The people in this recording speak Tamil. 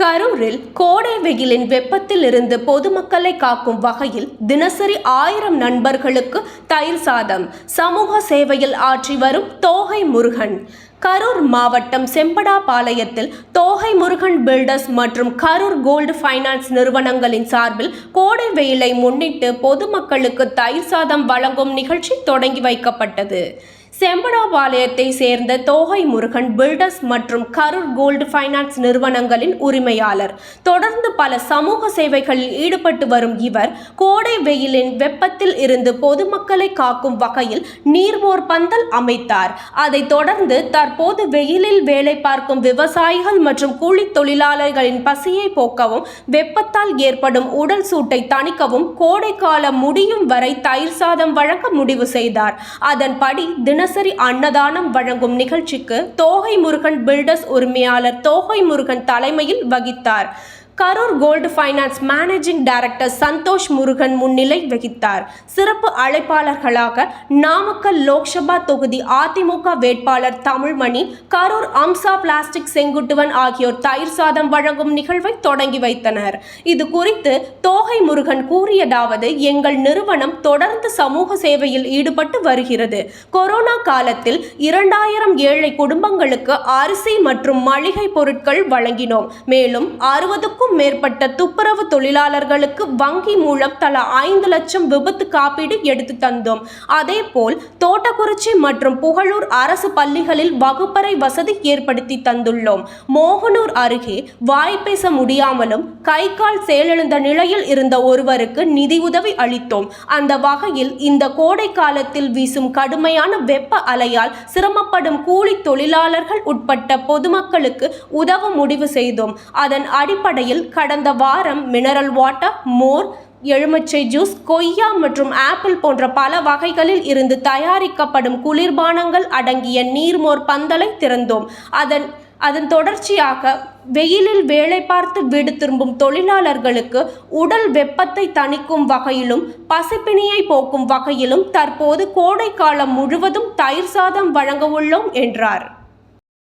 கரூரில் கோடை வெயிலின் வெப்பத்தில் இருந்து பொதுமக்களை காக்கும் வகையில் தினசரி ஆயிரம் நண்பர்களுக்கு தயிர் சாதம் சமூக சேவையில் ஆற்றி வரும் தோகை முருகன். கரூர் மாவட்டம் செம்படாபாளையத்தில் தோகை முருகன் பில்டர்ஸ் மற்றும் கரூர் கோல்டு ஃபைனான்ஸ் நிறுவனங்களின் சார்பில் கோடை வெயிலை முன்னிட்டு பொதுமக்களுக்கு தயிர் சாதம் வழங்கும் நிகழ்ச்சி தொடங்கி வைக்கப்பட்டது. செம்படாபாளையத்தை சேர்ந்த தோகை முருகன் பில்டர்ஸ் மற்றும் கரூர் கோல்டு ஃபைனான்ஸ் நிறுவனங்களின் உரிமையாளர். தொடர்ந்து பல சமூக சேவைகளில் ஈடுபட்டு வரும் இவர் கோடை வெயிலின் வெப்பத்தில் இருந்து பொதுமக்களை காக்கும் வகையில் நீர்மோர் பந்தல் அமைத்தார். அதைத் தொடர்ந்து தற்போது வெயிலில் வேலை பார்க்கும் விவசாயிகள் மற்றும் கூலித் தொழிலாளர்களின் பசியை போக்கவும் வெப்பத்தால் ஏற்படும் உடல் சூட்டை தணிக்கவும் கோடைக்காலம் முடியும் வரை தயிர் சாதம் வழங்க முடிவு செய்தார். அதன்படி தினசரி அன்னதானம் வழங்கும் நிகழ்ச்சிக்கு தோகை முருகன் பில்டர்ஸ் உரிமையாளர் தோகை முருகன் தலைமையில் வகித்தார். Karur gold finance managing director Santhosh Murugan முன்னிலை வகித்தார். சிறப்பு அழைப்பாளர்களாக நாமக்கல் லோக்சபா தொகுதி அதிமுக வேட்பாளர் தமிழ்மணி கரூர் அம்சா பிளாஸ்டிக் செங்குட்டுவன் ஆகியோர் தயிர் சாதம் வழங்கும் நிகழ்வை தொடங்கி வைத்தனர். இது குறித்து தோகை முருகன் கூறியதாவது எங்கள் நிறுவனம் தொடர்ந்து சமூக சேவையில் ஈடுபட்டு வருகிறது. கொரோனா காலத்தில் இரண்டாயிரம் ஏழை குடும்பங்களுக்கு அரிசி மற்றும் மளிகை பொருட்கள் வழங்கினோம். மேலும் அறுபதுக்கும் மேற்பட்ட துப்புரவு தொழிலாளர்களுக்கு வங்கி மூலம் தலா ஐந்து லட்சம் விபத்து காப்பீடு எடுத்து தந்தோம். அதேபோல் தோட்டக்குறிச்சி மற்றும் புகழூர் அரசு பள்ளிகளில் வகுப்பறை வசதி ஏற்படுத்தி தந்துள்ளோம். மோகனூர் அருகே வாய் பேச முடியாமலும் கை கால் செயலிழந்த நிலையில் இருந்த ஒருவருக்கு நிதியுதவி அளித்தோம். அந்த வகையில் இந்த கோடை காலத்தில் வீசும் கடுமையான வெப்ப அலையால் சிரமப்படும் கூலி தொழிலாளர்கள் உட்பட்ட பொதுமக்களுக்கு உதவ முடிவு செய்தோம். அதன் அடிப்படையில் கடந்த வாரம் மினரல் வாட்டர் மோர் எலுமிச்சை ஜூஸ் கொய்யா மற்றும் ஆப்பிள் போன்ற பல வகைகளில் இருந்து தயாரிக்கப்படும் குளிர்பானங்கள் அடங்கிய நீர்மோர் பந்தலை திறந்தோம். அதன் அதன் தொடர்ச்சியாக வெயிலில் வேலை பார்த்து வீடு திரும்பும் தொழிலாளர்களுக்கு உடல் வெப்பத்தை தணிக்கும் வகையிலும் பசிப்பினியை போக்கும் வகையிலும் தற்போது கோடை காலம் முழுவதும் தயிர் சாதம் வழங்க உள்ளோம் என்றார்.